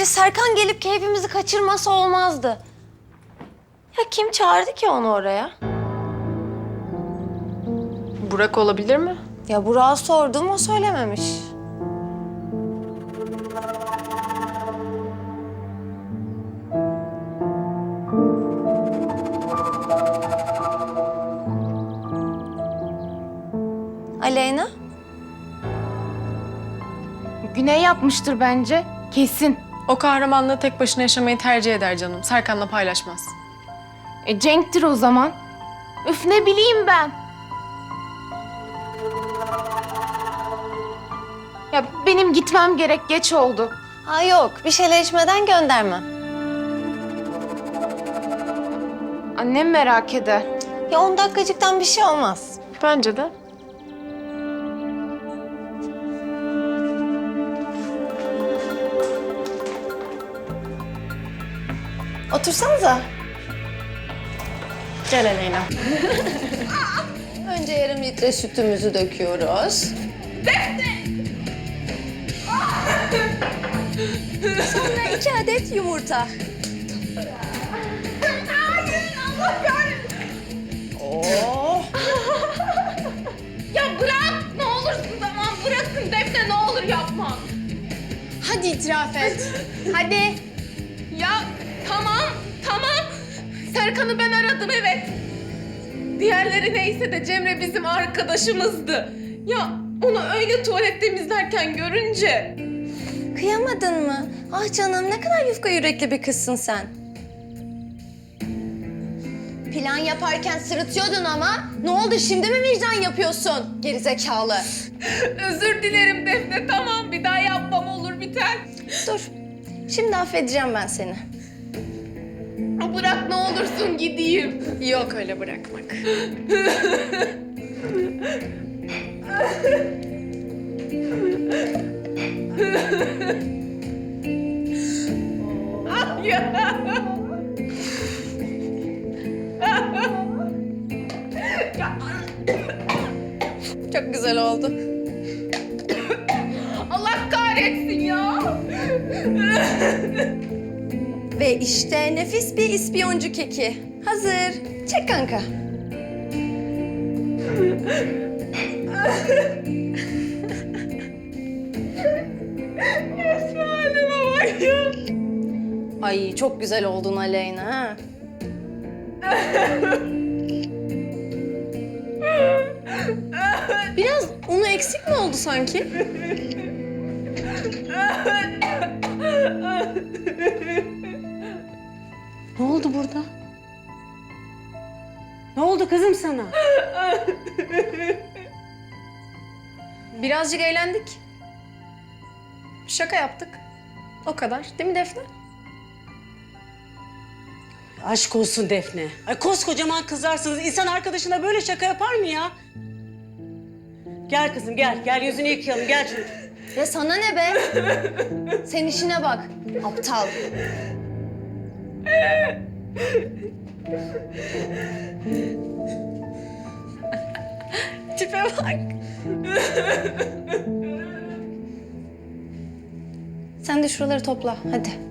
beri Serkan gelip keyfimizi kaçırması olmazdı. Ya kim çağırdı ki onu oraya? Burak olabilir mi? Ya Burak'a sordum o söylememiş. Aleyna? Güney yapmıştır bence. Kesin. O kahramanlığı tek başına yaşamayı tercih eder canım. Serkan'la paylaşmaz. E Cenk'tir o zaman. Üf ne bileyim ben. Ya benim gitmem gerek geç oldu. Ha yok bir şeyler içmeden göndermem. Annem merak eder. Ya on dakikacıktan bir şey olmaz. Bence de. Otursanıza. Gel Aleyna. Önce yarım litre sütümüzü döküyoruz. Sonra iki adet yumurta. Ya bırak ne olursun tamam bırakın Defne ne olur yapma. Hadi itiraf et. Hadi. Serkan'ı ben aradım evet. Diğerleri neyse de Cemre bizim arkadaşımızdı. Ya onu öyle tuvalet temizlerken görünce Kıyamadın mı? Ah canım ne kadar yufka yürekli bir kızsın sen. Plan yaparken sırıtıyordun ama ne oldu şimdi mi vicdan yapıyorsun gerizekalı? özür dilerim Defne tamam bir daha yapmam olur biter. Dur şimdi affedeceğim ben seni. Bırak ne olursun gideyim. Yok öyle bırakmak. Çok güzel oldu. Allah kahretsin ya. Ve işte nefis bir ispiyoncu keki. Hazır. Çek kanka. Ay çok güzel oldun Aleyna. ha. Biraz unu eksik mi oldu sanki? Oldu burada? Ne oldu kızım sana? Birazcık eğlendik. Şaka yaptık. O kadar. Değil mi Defne? Aşk olsun Defne. Ay koskocaman kızarsınız. İnsan arkadaşına böyle şaka yapar mı ya? Gel kızım gel. Gel yüzünü yıkayalım. Gel çocuğum. Ya sana ne be? Sen işine bak. Aptal. Tipe bak. Sen de şuraları topla. Hadi.